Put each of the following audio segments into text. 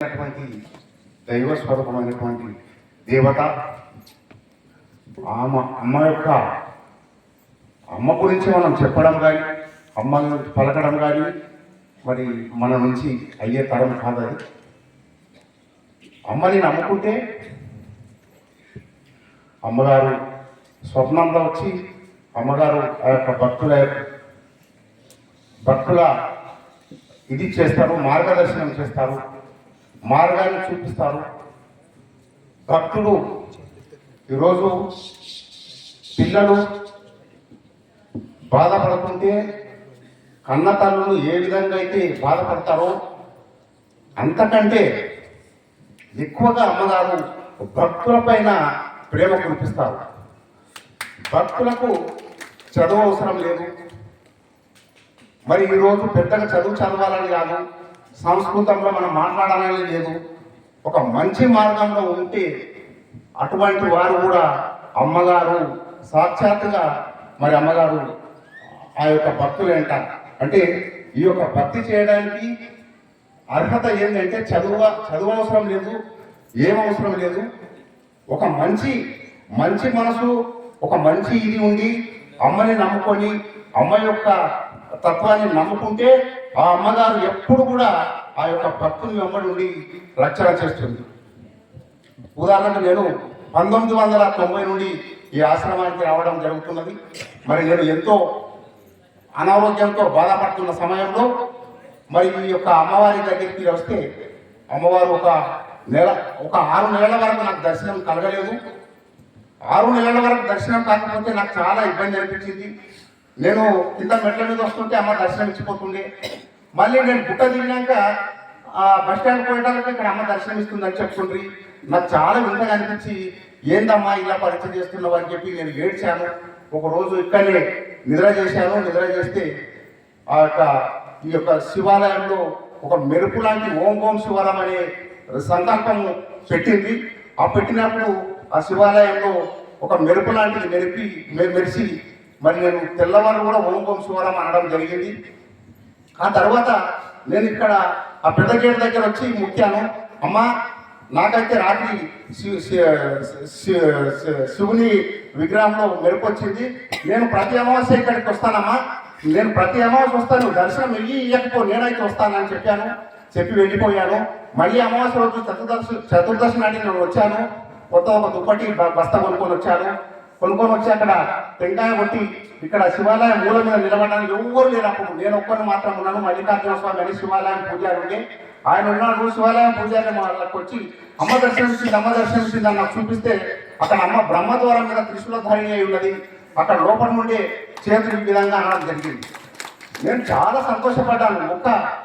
అయినటువంటి దైవ స్వరూపమైనటువంటి దేవత ఆమె అమ్మ యొక్క అమ్మ గురించి మనం చెప్పడం కానీ అమ్మ పలకడం కానీ మరి మన నుంచి అయ్యే తరం కాదు అమ్మని నమ్ముకుంటే అమ్మగారు స్వప్నంలో వచ్చి అమ్మగారు ఆ యొక్క భక్తుల భక్తుల ఇది చేస్తారు మార్గదర్శనం చేస్తారు. మార్గాన్ని చూపిస్తారు భక్తుడు ఈరోజు పిల్లలు బాధపడుతుంటే కన్న తల్లులు ఏ విధంగా అయితే బాధపడతారో అంతకంటే ఎక్కువగా అమ్మగారు భక్తులపైన ప్రేమ కురిపిస్తారు. భక్తులకు చదువు అవసరం లేదు. మరి ఈరోజు పెద్దగా చదువు చదవాలని కాదు. సంస్కృతంలో మనం మాట్లాడాలని లేదు. ఒక మంచి మార్గంలో ఉంటే అటువంటి వారు కూడా అమ్మగారు సాక్షాత్తుగా మరి అమ్మగారు ఆ యొక్క భక్తులు అంటారు. అంటే ఈ యొక్క భక్తి చేయడానికి అర్హత ఏంటంటే చదువు చదువు అవసరం లేదు ఏం అవసరం లేదు. ఒక మంచి మంచి మనసు ఒక మంచి ఇది ఉండి అమ్మని నమ్ముకొని అమ్మ యొక్క తత్వాన్ని నమ్ముకుంటే ఆ అమ్మగారు ఎప్పుడు కూడా ఆ యొక్క భక్తుని వెంబడి ఉండి రక్షణ చేస్తుంది. ఉదాహరణకు నేను పంతొమ్మిది వందల తొంభై నుండి ఈ ఆశ్రమానికి రావడం జరుగుతున్నది. మరి నేను ఎంతో అనారోగ్యంతో బాధపడుతున్న సమయంలో మరి ఈ యొక్క అమ్మవారి దగ్గరికి వస్తే అమ్మవారు ఒక నెల ఒక ఆరు నెలల వరకు నాకు దర్శనం కలగలేదు. ఆరు నెలల వరకు దర్శనం కాకపోతే నాకు చాలా ఇబ్బంది అనిపించింది. నేను కింద మెట్ల మీద వస్తుంటే అమ్మ దర్శనం ఇచ్చిపోతుండే. మళ్ళీ నేను గుట్ట తిరిగినాక ఆ బస్ స్టాండ్ పోయడానికి ఇక్కడ అమ్మ దర్శనం ఇస్తుందని చెప్తుండ్రి నాకు చాలా వింతగా అనిపించి ఏందమ్మా ఇలా పరిచయం చేస్తున్నావు? అని చెప్పి నేను ఏడ్చాను. ఒక రోజు ఇక్కడనే నిద్ర చేశాను. నిద్ర చేస్తే ఆ యొక్క ఈ యొక్క శివాలయంలో ఒక మెరుపు లాంటి ఓం ఓం శివాలయం అనే సంకల్పం పెట్టింది. ఆ పెట్టినప్పుడు ఆ శివాలయంలో ఒక మెరుపు లాంటిది మెరిపి మెరిసి మరి నేను తెల్లవారు కూడా ఓం ఓం అనడం జరిగింది. ఆ తర్వాత నేను ఇక్కడ ఆ పెద్ద గేట్ దగ్గర వచ్చి ముట్టాను అమ్మా నాకైతే రాత్రి శివుని విగ్రహంలో మెరుపు వచ్చింది నేను ప్రతి అమావాస్య ఇక్కడికి వస్తానమ్మా. నేను ప్రతి అమావాస్య వస్తాను. దర్శనం ఇయ్యి ఇయ్యకపో నేనైతే వస్తానని చెప్పాను. చెప్పి వెళ్ళిపోయాను. మళ్ళీ అమావాస్య రోజు చతుర్దశి చతుర్దశి నాటి నేను వచ్చాను. కొత్త ఒక దుప్పటి బ- బస్తా కొనుక్కొని వచ్చాను. కొనుక్కొని వచ్చి అక్కడ టెంకాయ కొట్టి ఇక్కడ శివాలయం మూల మీద నిలబడడానికి ఎవ్వరు లేరు అప్పుడు. నేను ఒక్కరిని మాత్రం ఉన్నాను. మల్లికార్జున స్వామి అని శివాలయం పూజారి ఉండే. ఆయన ఉన్నాడు. శివాలయం పూజారి వాళ్ళకి వచ్చి అమ్మ దర్శనం అమ్మ దర్శనం అని నాకు చూపిస్తే అక్కడ అమ్మ బ్రహ్మద్వారం మీద త్రిశూలధారిణి అయి ఉన్నది. అక్కడ లోపల నుండి చేతులు విధంగా అనడం జరిగింది. నేను చాలా సంతోషపడ్డాను. ఒక్క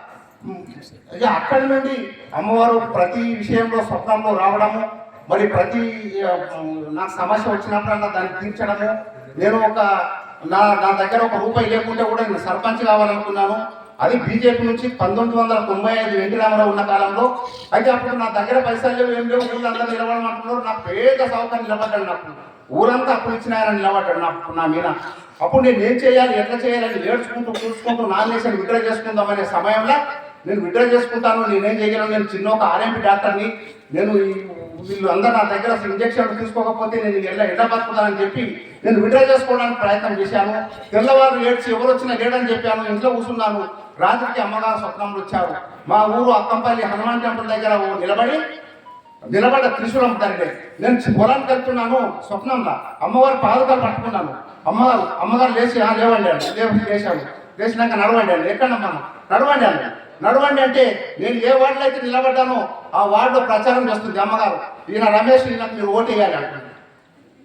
ఇక అక్కడి నుండి అమ్మవారు ప్రతి విషయంలో స్వప్నంలో రావడము మరి ప్రతి నాకు సమస్య వచ్చినప్పుడల్లా దాన్ని తీర్చడము నేను ఒక నా నా దగ్గర ఒక రూపాయి లేకుంటే కూడా నేను సర్పంచ్ కావాలనుకున్నాను. అది బీజేపీ నుంచి పంతొమ్మిది వందల తొంభై ఐదు ఎన్టీ రామారావు ఉన్న కాలంలో. అయితే అప్పుడు నా దగ్గర పైసలు లేవు ఏం లేవు ఊళ్ళంతా నిలబడమంటున్నారు. నా పేద సౌకర్యం నిలబడ్డాడు నాకు. ఊరంతా అప్పుడు ఇచ్చిన ఆయన నిలబడ్డాడు నా నా మీద. అప్పుడు నేను ఏం చేయాలి ఎట్లా చేయాలని ఏడ్చుకుంటూ కూర్చుకుంటూ నామినేషన్ విడ్డ్రా చేసుకుందామనే సమయంలో నేను విడ్డ్రా చేసుకుంటాను. నేనేం చేయగలను? నేను చిన్న ఒక ఆర్ఎంపీ డాక్టర్ని. నేను ఈ- వీళ్ళు అందరూ నా దగ్గర అసలు ఇంజక్షన్ తీసుకోకపోతే నేను ఎలా ఎట్లా బతుకుతానని చెప్పి నేను విడ్రా చేసుకోవడానికి ప్రయత్నం చేశాను. తెల్లవారు ఏడ్చి ఎవరు వచ్చినా లేడని చెప్పాను. ఇంట్లో కూర్చున్నాను. రాత్రికి అమ్మగారు స్వప్నంలో వచ్చారు. మా ఊరు అక్కంపల్లి హనుమాన్ టెంపుల్ దగ్గర నిలబడి నిలబడ్డ త్రిశూలం దగ్గర నేను పొలాన్ని పొలానికి వెళ్తున్నాను స్వప్నంలో. అమ్మవారి పాదుకలు పట్టుకున్నాను. అమ్మగారు అమ్మగారు లేచి "ఆ, లేవండి లేచి లేచాను లేచినాక నడవండి ఎక్కడ ఎక్కడమ్మా? నడవండి నడవండి అంటే నేను ఏ వార్డులో అయితే నిలబడ్డానో ఆ వార్డులో ప్రచారం చేస్తుంది అమ్మగారు. ఈయన రమేష్ ఈయనకు మీరు ఓటు వేయాలి అంటుంది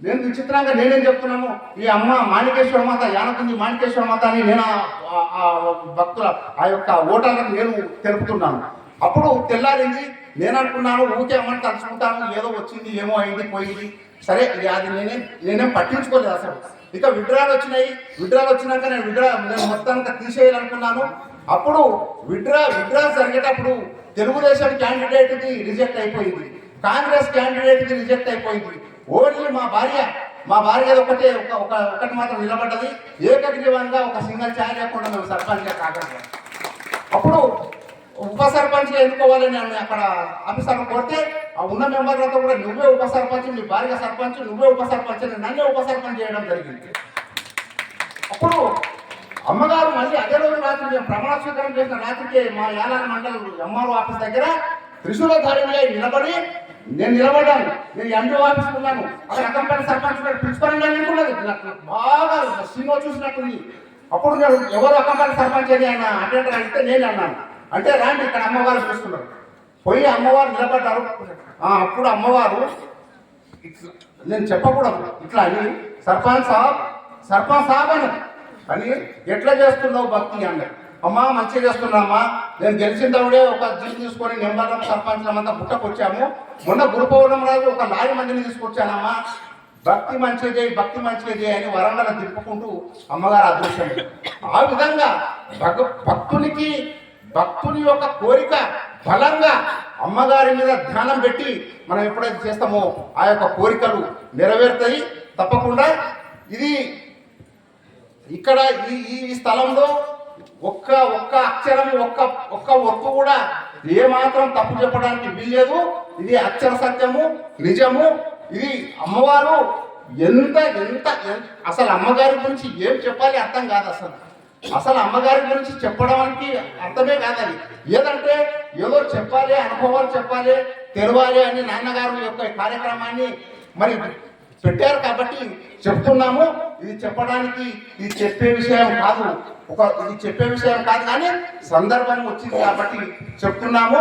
నేను విచిత్రంగా నేనేం చెప్తున్నాను? ఈ అమ్మ మాణికేశ్వర మాత యానకుంది మాణికేశ్వర మాత అని నేను ఆ- భక్తుల ఆ యొక్క ఓటర్లకు నేను తెలుపుతున్నాను. అప్పుడు తెల్లారింది నేను అనుకున్నాను ఊకే అమ్మని తలుచుకుంటాను ఏదో వచ్చింది ఏమో అయింది పోయింది. సరే ఇక అది నేనే నేనేం పట్టించుకోలేదు అసలు. ఇక విడ్రాలు వచ్చినాయి. విడ్రాలు వచ్చినాక నేను విడ్రా నేను మొత్తానికి తీసేయాలనుకున్నాను. అప్పుడు విడ్రా విడ్రా జరిగేటప్పుడు తెలుగుదేశం క్యాండిడేట్ది రిజెక్ట్ అయిపోయింది. కాంగ్రెస్ క్యాండిడేట్ది రిజెక్ట్ అయిపోయింది. ఓన్లీ మా భార్య మా భార్య ఒకటే ఒక ఒక ఒకటి మాత్రం నిలబడ్డది. ఏకగ్రీవంగా ఒక సింగల్ ఛాయ్ లేకుండా మేము సర్పంచ్గా కాకుండా అప్పుడు ఉప సర్పంచ్ ఎన్నుకోవాలని అక్కడ ఆఫీసర్లు కోరితే ఆ ఉన్న మెంబర్లతో కూడా నువ్వే ఉప సర్పంచ్ మీ భార్య సర్పంచ్ నువ్వే ఉప సర్పంచ్ నన్నే ఉప సర్పంచ్ చేయడం జరిగింది. అప్పుడు అమ్మగారు మళ్ళీ అదే రోజు రాత్రి మేము ప్రమాణ స్వీకారం చేసిన రాత్రికి మా యాలాల మండలం ఎంఆర్ఓ ఆఫీస్ దగ్గర త్రిశూలధారిగా నిలబడి నేను నిలబడ్డాను. నేను ఎండిఓ ఆఫీస్ ఉన్నాను. అక్కడ అకంపల్లి సర్పంచ్ ప్రిన్సిపల్ అనుకున్నది బాగా సినిమా చూసినట్టుంది. అప్పుడు నేను ఎవరు అకంపల్లి సర్పంచ్ అని ఆయన అటెండర్ అడిగితే నేను అన్నాను. అంటే రాండి ఇక్కడ అమ్మవారు చూస్తున్నారు. పోయి అమ్మవారు నిలబడ్డారు. అప్పుడు అమ్మవారు నేను చెప్పకూడదు. ఇట్లా అని సర్పంచ్ సాబ్ సర్పంచ్ సాబ్ అని అని ఎట్లా చేస్తున్నావు భక్తి అన్నాడు అమ్మా మంచిగా చేస్తున్నామ్మా నేను గెలిచిన తమ్ముడే ఒక జీప్ తీసుకొని నెంబర్లం అంతా పుట్టకొచ్చాము. మొన్న గురు రాజు ఒక లారీ మందిని తీసుకొచ్చానమ్మా. భక్తి మంచిగా చేయి భక్తి మంచిగా చేయి అని వరంగల తిప్పుకుంటూ అమ్మగారు అదృశ్యం ఆ విధంగా భగ భక్తునికి భక్తుని యొక్క కోరిక బలంగా అమ్మగారి మీద ధ్యానం పెట్టి మనం ఎప్పుడైతే చేస్తామో ఆ యొక్క కోరికలు నెరవేరుతాయి తప్పకుండా. ఇది ఇక్కడ ఈ ఈ స్థలంలో ఒక్క ఒక్క అక్షరం ఒక్క ఒక్క ఒత్తు కూడా ఏ మాత్రం తప్పు చెప్పడానికి వీల్లేదు. ఇది అక్షర సత్యము నిజము. ఇది అమ్మవారు ఎంత ఎంత అసలు అమ్మగారి గురించి ఏం చెప్పాలి అర్థం కాదు అసలు. అసలు అమ్మగారి గురించి చెప్పడానికి అర్థమే కాదు అది. ఏదంటే ఏదో చెప్పాలి అనుభవాలు చెప్పాలి తెరవాలి అని నాన్నగారు యొక్క కార్యక్రమాన్ని మరి పెట్టారు కాబట్టి చెప్తున్నాము. ఇది చెప్పడానికి ఇది చెప్పే విషయం కాదు. ఒక ఇది చెప్పే విషయం కాదు కానీ సందర్భం వచ్చింది కాబట్టి చెప్తున్నాము.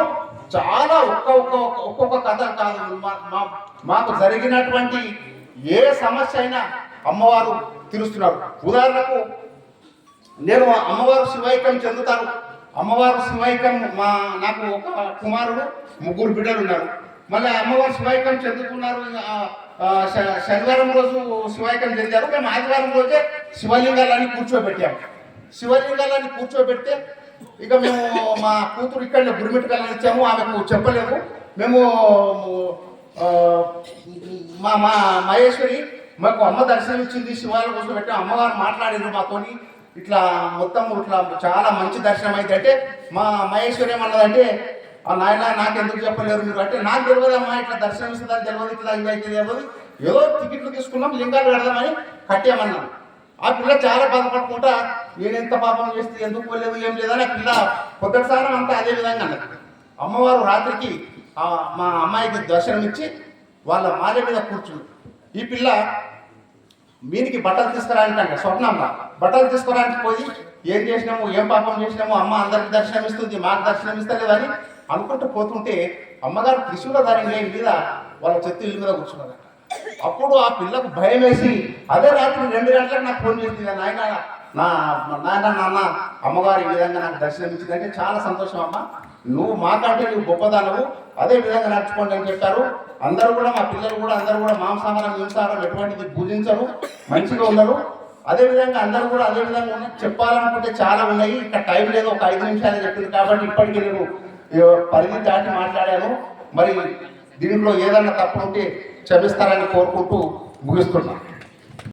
చాలా ఒక్క ఒక్క ఒక్క- ఒక్కొక్క కథ కాదు. మా- మా- మాకు జరిగినటువంటి ఏ సమస్య అయినా అమ్మవారు తీరుస్తున్నారు. ఉదాహరణకు నేను అమ్మవారు శివైకం చెందుతాను. అమ్మవారు శివైకం మా నాకు ఒక కుమారుడు ముగ్గురు బిడ్డలు ఉన్నారు. మళ్ళీ అమ్మవారు శివాయికం చెందుతున్నారు. శనివారం రోజు శివైక్యం చెందారు మేము ఆదివారం రోజే శివలింగాలని కూర్చోబెట్టాము శివలింగాలని కూర్చోబెడితే ఇక మేము మా కూతురు ఇక్కడ గురిమిట్టుకల్ని ఇచ్చాము. ఆమెకు చెప్పలేదు. మేము మా మా మహేశ్వరి మాకు అమ్మ దర్శనం ఇచ్చింది. శివాలయం కోసం పెట్టాం. అమ్మగారు మాట్లాడింది మాతోని. ఇట్లా మొత్తం ఇట్లా చాలా మంచి దర్శనం అయితే అంటే మా మహేశ్వరి ఏమన్నదంటే ఆ నాయన నాకు ఎందుకు చెప్పలేరు మీరు? అంటే నాకు తెలియదమ్మా ఇట్లా దర్శనం ఇస్తుందని తెలియదు ఇట్లా ఇంకా అయితే తెలియదు. ఏదో టికెట్లు తీసుకున్నాం లింగాలు పెడదామని కట్టామన్నాం ఆ పిల్ల చాలా బాధపడుకుంటా నేను ఎంత పాపం చేస్తే ఎందుకు పోలేదు ఏం లేదని ఆ పిల్ల పొద్దుసారం అంతా అదే విధంగా అన్నది. అమ్మవారు రాత్రికి మా అమ్మాయికి దర్శనం ఇచ్చి వాళ్ళ మాల మీద కూర్చుంది. ఈ పిల్ల మీనికి బట్టలు తీసుకురానికి స్వప్నంలో. బట్టలు తీసుకురానికి పోయి ఏం చేసినాము ఏం పాపం చేసినాము అమ్మ అందరికి దర్శనం ఇస్తుంది మాకు దర్శనం ఇస్తలేదని అనుకుంటూ పోతుంటే అమ్మగారు త్రిశూల లేని మీద వాళ్ళ చెత్త ఇల్లు మీద కూర్చున్నారు అప్పుడు ఆ పిల్లకు భయం వేసి అదే రాత్రి రెండు గంటలకు నాకు ఫోన్ చేసింది నాయన. నా నాయన నాన్న అమ్మగారు ఈ విధంగా నాకు దర్శనం ఇచ్చిందంటే చాలా సంతోషం అమ్మ. నువ్వు మాకంటే నువ్వు గొప్పదానవు. అదే విధంగా నడుచుకోండి అని చెప్పారు. అందరూ కూడా మా పిల్లలు కూడా అందరూ కూడా మాంసాహారం హింసాహారం ఎటువంటిది పూజించరు. మంచిగా ఉన్నారు అదే విధంగా అందరూ కూడా అదే విధంగా ఉన్నాయి చెప్పాలనుకుంటే చాలా ఉన్నాయి. ఇక్కడ టైం లేదు ఒక ఐదు నిమిషాలు చెప్పింది కాబట్టి ఇప్పటికీ నేను పరిధి దాటి మాట్లాడాను. మరి దీంట్లో ఏదన్నా తప్పు ఉంటే క్షమిస్తారని కోరుకుంటూ ముగిస్తున్నాను